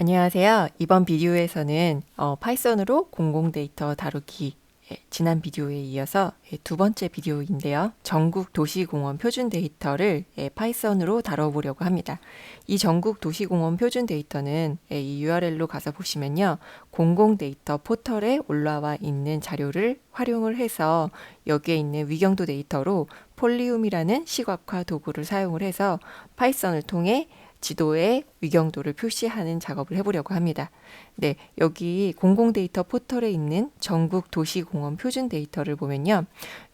안녕하세요. 이번 비디오에서는 어, 파이썬으로 공공 데이터 다루기 예, 지난 비디오에 이어서 예, 두 번째 비디오인데요. 전국 도시공원 표준 데이터를 예, 파이썬으로 다뤄보려고 합니다. 이 전국 도시공원 표준 데이터는 예, 이 URL로 가서 보시면요. 공공 데이터 포털에 올라와 있는 자료를 활용을 해서 여기에 있는 위경도 데이터로 폴리움이라는 시각화 도구를 사용을 해서 파이썬을 통해 지도의 위경도를 표시하는 작업을 해보려고 합니다. 네, 여기 공공 데이터 포털에 있는 전국 도시공원 표준 데이터를 보면요.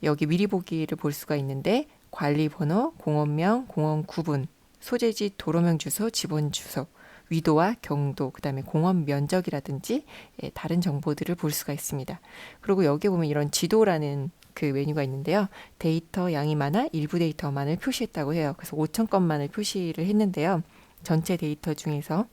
여기 미리 보기를 볼 수가 있는데 관리 번호, 공원명, 공원 구분, 소재지 도로명 주소, 지번 주소, 위도와 경도, 그 다음에 공원 면적이라든지 예, 다른 정보들을 볼 수가 있습니다. 그리고 여기 보면 이런 지도라는 그 메뉴가 있는데요. 데이터 양이 많아 일부 데이터만을 표시했다고 해요. 그래서 5천 건만을 표시를 했는데요. 전체 데이터 중에서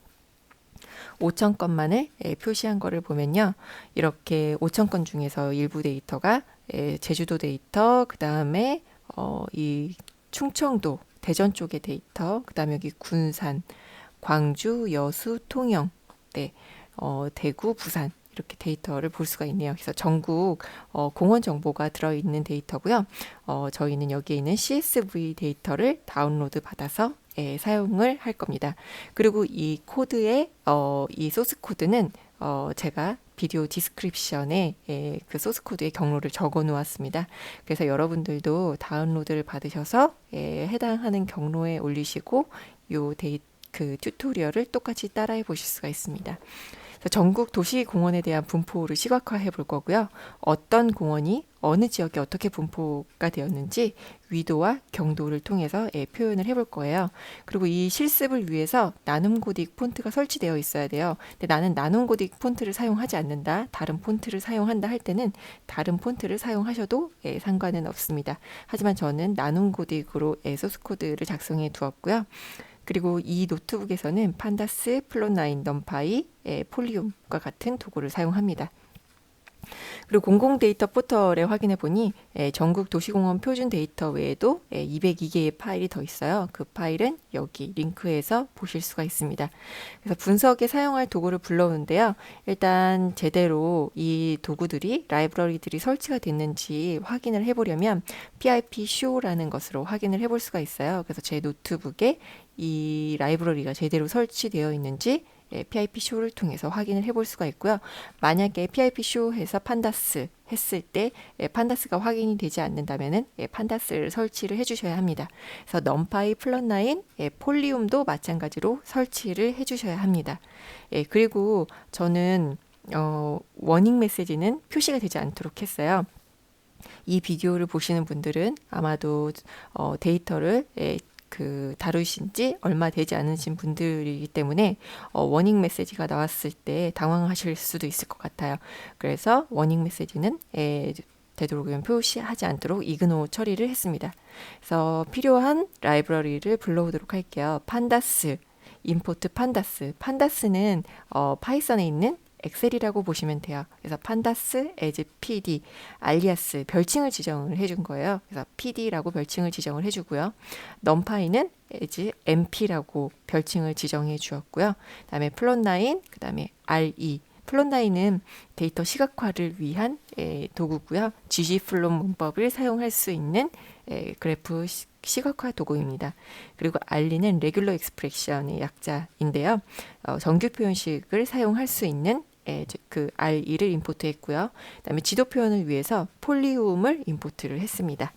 5천 건만을 예, 표시한 거를 보면요. 이렇게 5천 건 중에서 일부 데이터가 예, 제주도 데이터, 그 다음에 어, 이 충청도, 대전 쪽의 데이터, 그 다음에 여기 군산, 광주, 여수, 통영, 네, 어, 대구, 부산 이렇게 데이터를 볼 수가 있네요. 그래서 전국 어, 공원 정보가 들어있는 데이터고요. 어, 저희는 여기에 있는 CSV 데이터를 다운로드 받아서 예, 사용을 할 겁니다. 그리고 이 코드의 어, 이 소스 코드는 어, 제가 비디오 디스크립션에 예, 그 소스 코드의 경로를 적어 놓았습니다. 그래서 여러분들도 다운로드를 받으셔서 예, 해당하는 경로에 올리시고 요 데이 그 튜토리얼을 똑같이 따라해 보실 수가 있습니다. 전국 도시공원에 대한 분포를 시각화해 볼 거고요. 어떤 공원이 어느 지역에 어떻게 분포가 되었는지 위도와 경도를 통해서 예, 표현을 해볼 거예요. 그리고 이 실습을 위해서 나눔 고딕 폰트가 설치되어 있어야 돼요. 근데 나는 나눔 고딕 폰트를 사용하지 않는다. 다른 폰트를 사용한다 할 때는 다른 폰트를 사용하셔도 예, 상관은 없습니다. 하지만 저는 나눔 고딕으로 예, 소스 코드를 작성해 두었고요. 그리고 이 노트북에서는 판다스, 플롯9, 넘파이, 폴리움과 같은 도구를 사용합니다. 그리고 공공 데이터 포털에 확인해 보니 예, 전국 도시공원 표준 데이터 외에도 예, 202개의 파일이 더 있어요. 그 파일은 여기 링크에서 보실 수가 있습니다. 그래서 분석에 사용할 도구를 불러오는데요. 일단 제대로 이 도구들이 라이브러리들이 설치가 됐는지 확인을 해보려면 PIP show라는 것으로 확인을 해볼 수가 있어요. 그래서 제 노트북에 이 라이브러리가 제대로 설치되어 있는지 예, PIP 쇼를 통해서 확인을 해볼 수가 있고요. 만약에 PIP 쇼에서 판다스 했을 때 예, 판다스가 확인이 되지 않는다면은 예, 판다스를 설치를 해주셔야 합니다. 그래서 넘파이 플롯 나인 예, 폴리움도 마찬가지로 설치를 해주셔야 합니다. 예, 그리고 저는 어, 워닝 메시지는 표시가 되지 않도록 했어요. 이 비디오를 보시는 분들은 아마도 어, 데이터를 예, 그 다루신 지 얼마 되지 않으신 분들이기 때문에 어, 워닝 메시지가 나왔을 때 당황하실 수도 있을 것 같아요. 그래서 워닝 메시지는 에, 되도록이면 표시하지 않도록 이그노 처리를 했습니다. 그래서 필요한 라이브러리를 불러오도록 할게요. 판다스, 임포트 판다스. 판다스는 어, 파이썬에 있는 엑셀이라고 보시면 돼요. 그래서 판다스 as pd 알리아스 별칭을 지정을 해준 거예요. 그래서 pd라고 별칭을 지정을 해주고요. 넘파이는 as mp라고 별칭을 지정해 주었고요. 그다음에 플롯9 그다음에 re 플롯9은 데이터 시각화를 위한 에, 도구고요. gg플롯 문법을 사용할 수 있는 에, 그래프 시각화 도구입니다. 그리고 알리는 레귤러 익스프레션의 약자인데요. 어, 정규 표현식을 사용할 수 있는 예, 그 R2를 임포트 했고요. 그다음에 지도 표현을 위해서 폴리움을 임포트를 했습니다.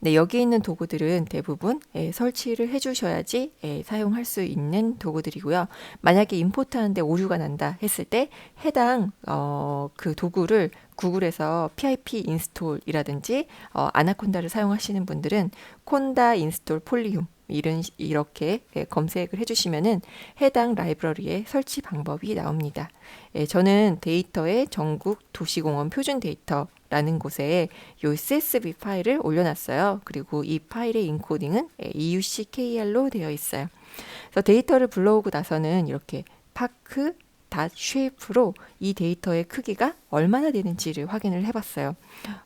네, 여기 있는 도구들은 대부분 예, 설치를 해주셔야지 예, 사용할 수 있는 도구들이고요. 만약에 임포트하는데 오류가 난다 했을 때 해당 어, 그 도구를 구글에서 PIP 인스톨이라든지 어, 아나콘다를 사용하시는 분들은 콘다 인스톨 폴리움 이런 이렇게 예, 검색을 해주시면은 해당 라이브러리의 설치 방법이 나옵니다. 예, 저는 데이터의 전국 도시공원 표준 데이터라는 곳에 요 CSV 파일을 올려놨어요. 그리고 이 파일의 인코딩은 예, EUCKR로 되어 있어요. 그래서 데이터를 불러오고 나서는 이렇게 파크 닷 쉐이프로 이 데이터의 크기가 얼마나 되는지를 확인을 해봤어요.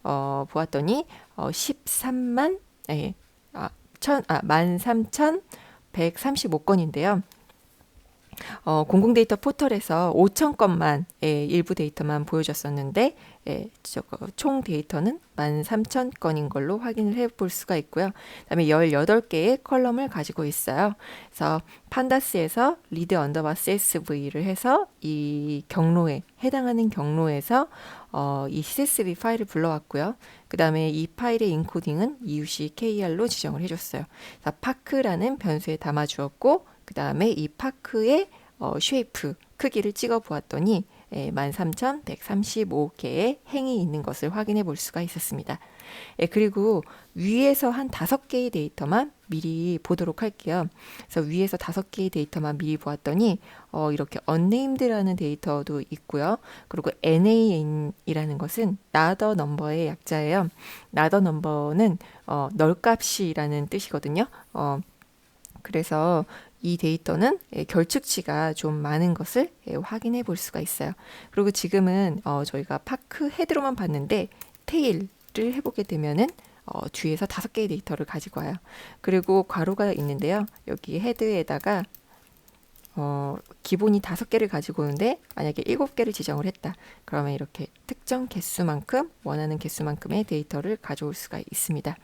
어, 보았더니 어, 13만 예, 아, 천, 아, 13,135건인데요. 어, 공공 데이터 포털에서 5천 건만 예, 일부 데이터만 보여줬었는데 예, 저거 총 데이터는 13,000건인 걸로 확인을 해 볼 수가 있고요. 그다음에 18개의 컬럼을 가지고 있어요. 그래서 판다스에서 리드 언더바 CSV를 해서 이 경로에 해당하는 경로에서 어, 이 CSV 파일을 불러왔고요. 그 다음에 이 파일의 인코딩은 EUC-KR로 지정을 해줬어요. 그래서 파크라는 변수에 담아주었고 그 다음에 이 파크의 어, 쉐이프 크기를 찍어 보았더니 예, 13,135개의 행이 있는 것을 확인해 볼 수가 있었습니다. 예, 그리고 위에서 한 다섯 개의 데이터만 미리 보도록 할게요. 그래서 위에서 다섯 개의 데이터만 미리 보았더니 어, 이렇게 unnamed라는 데이터도 있고요. 그리고 nan이라는 것은 나더 넘버의 약자예요. 나더 넘버는 어, 널값이라는 뜻이거든요. 어, 그래서 이 데이터는 예, 결측치가 좀 많은 것을 예, 확인해 볼 수가 있어요. 그리고 지금은 어, 저희가 파크 헤드로만 봤는데 테일을 해보게 되면은 어, 뒤에서 다섯 개의 데이터를 가지고 와요. 그리고 괄호가 있는데요. 여기 헤드에다가 어, 기본이 다섯 개를 가지고 오는데 만약에 일곱 개를 지정을 했다. 그러면 이렇게 특정 개수만큼 원하는 개수만큼의 데이터를 가져올 수가 있습니다.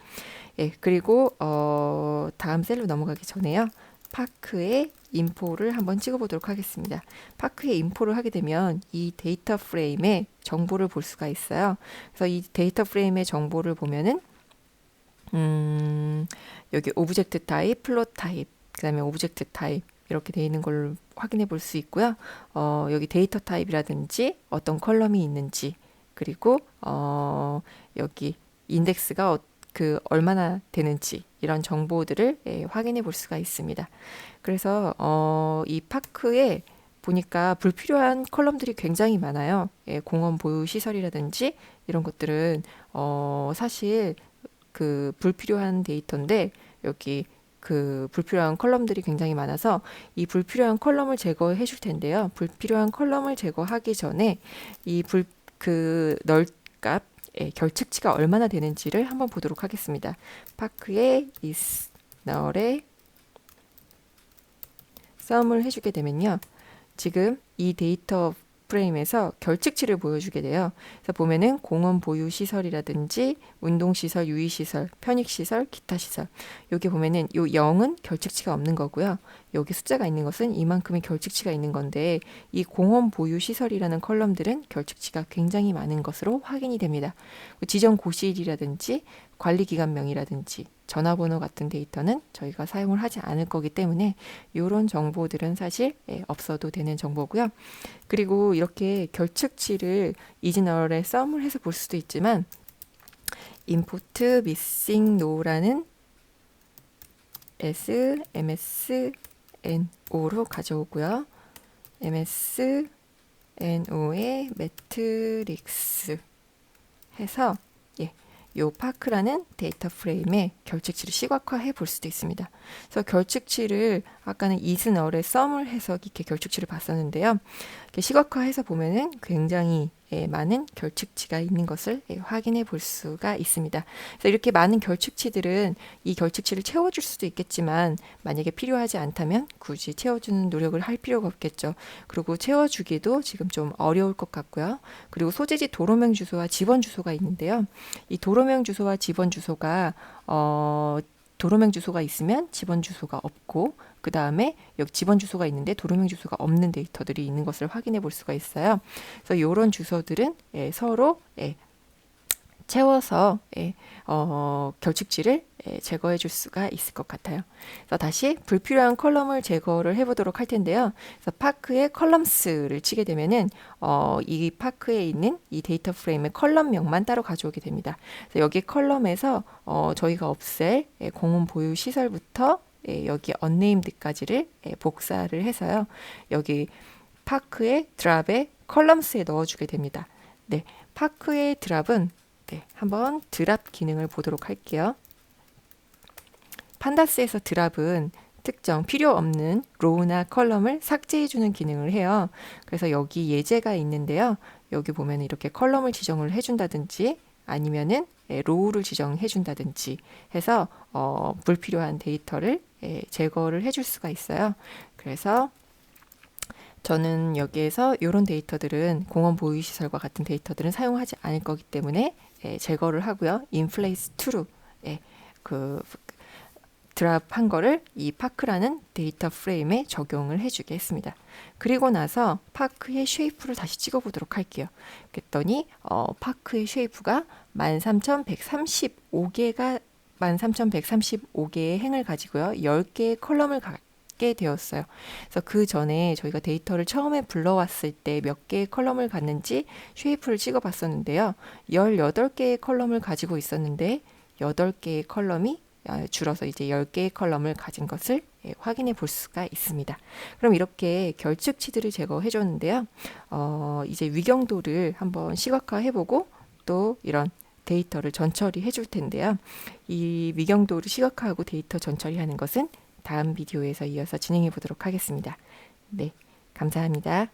예, 그리고 어, 다음 셀로 넘어가기 전에요. 파크의 인포를 한번 찍어보도록 하겠습니다. 파크의 인포를 하게 되면 이 데이터 프레임의 정보를 볼 수가 있어요. 그래서 이 데이터 프레임의 정보를 보면은 음, 여기 오브젝트 타입, 플롯 타입, 그 다음에 오브젝트 타입 이렇게 되어 있는 걸 확인해 볼 수 있고요. 어, 여기 데이터 타입이라든지 어떤 컬럼이 있는지 그리고 어, 여기 인덱스가 어, 그 얼마나 되는지 이런 정보들을 예, 확인해 볼 수가 있습니다. 그래서 어, 이 파크에 보니까 불필요한 컬럼들이 굉장히 많아요. 예, 공원 보유 시설이라든지 이런 것들은 어, 사실 그 불필요한 데이터인데 여기 그 불필요한 컬럼들이 굉장히 많아서 이 불필요한 컬럼을 제거해 줄 텐데요. 불필요한 컬럼을 제거하기 전에 이 불그 널값 예, 결측치가 얼마나 되는지를 한번 보도록 하겠습니다. 파크의 이스널의 썸을 해주게 되면요. 지금 이 데이터 프레임에서 결측치를 보여주게 돼요. 그래서 보면은 공원 보유 시설이라든지 운동 시설, 유의 시설, 편익 시설, 기타 시설. 여기 보면은 요 0은 결측치가 없는 거고요. 여기 숫자가 있는 것은 이만큼의 결측치가 있는 건데 이 공원 보유 시설이라는 컬럼들은 결측치가 굉장히 많은 것으로 확인이 됩니다. 지정 고시일이라든지 관리 기간명이라든지 전화번호 같은 데이터는 저희가 사용을 하지 않을 거기 때문에 이런 정보들은 사실 예, 없어도 되는 정보고요. 그리고 이렇게 결측치를 이진얼에 썸을 해서 볼 수도 있지만 import missing no라는 s ms no로 가져오고요. ms no의 매트릭스 해서 요 파크라는 데이터 프레임의 결측치를 시각화해 볼 수도 있습니다. 그래서 결측치를 아까는 이즈널의 썸을 해서 이렇게 결측치를 봤었는데요. 이렇게 시각화해서 보면은 굉장히 예, 많은 결측치가 있는 것을 예, 확인해 볼 수가 있습니다. 그래서 이렇게 많은 결측치들은 이 결측치를 채워줄 수도 있겠지만 만약에 필요하지 않다면 굳이 채워주는 노력을 할 필요가 없겠죠. 그리고 채워주기도 지금 좀 어려울 것 같고요. 그리고 소재지 도로명 주소와 집원 주소가 있는데요. 이 도로명 주소와 집원 주소가 어, 도로명 주소가 있으면 집원 주소가 없고 그 다음에 여기 집원 주소가 있는데 도로명 주소가 없는 데이터들이 있는 것을 확인해 볼 수가 있어요. 그래서 이런 주소들은 예, 서로 예, 채워서 예, 어, 결측지를 예, 제거해 줄 수가 있을 것 같아요. 그래서 다시 불필요한 컬럼을 제거를 해보도록 할 텐데요. 그래서 파크의 컬럼스를 치게 되면은 어, 이 파크에 있는 이 데이터 프레임의 컬럼명만 따로 가져오게 됩니다. 여기 컬럼에서 어, 저희가 없앨 예, 공원 보유 시설부터 예, 여기 언네임드까지를 예, 복사를 해서요. 여기 파크의 드랍에 컬럼스에 넣어주게 됩니다. 네, 파크의 드랍은 네, 한번 드랍 기능을 보도록 할게요. 판다스에서 드랍은 특정 필요 없는 로우나 컬럼을 삭제해 주는 기능을 해요. 그래서 여기 예제가 있는데요. 여기 보면 이렇게 컬럼을 지정을 해준다든지 아니면은 예, 로우를 지정해 준다든지 해서 어, 불필요한 데이터를 예, 제거를 해줄 수가 있어요. 그래서 저는 여기에서 이런 데이터들은 공원 보유시설과 같은 데이터들은 사용하지 않을 거기 때문에 예, 제거를 하고요. 인플레이스 투루 예, 그 드랍한 거를 이 파크라는 데이터 프레임에 적용을 해주게 했습니다. 그리고 나서 파크의 쉐이프를 다시 찍어보도록 할게요. 그랬더니 어, 파크의 쉐이프가 13,135개가 13,135개의 행을 가지고요. 10개의 컬럼을 갖게 되었어요. 그래서 그 전에 저희가 데이터를 처음에 불러왔을 때 몇 개의 컬럼을 갖는지 쉐이프를 찍어봤었는데요. 18개의 컬럼을 가지고 있었는데 8개의 컬럼이 아, 줄어서 이제 10개의 컬럼을 가진 것을 예, 확인해 볼 수가 있습니다. 그럼 이렇게 결측치들을 제거해 줬는데요. 어, 이제 위경도를 한번 시각화해 보고 또 이런 데이터를 전처리 해 줄 텐데요. 이 위경도를 시각화하고 데이터 전처리하는 것은 다음 비디오에서 이어서 진행해 보도록 하겠습니다. 네, 감사합니다.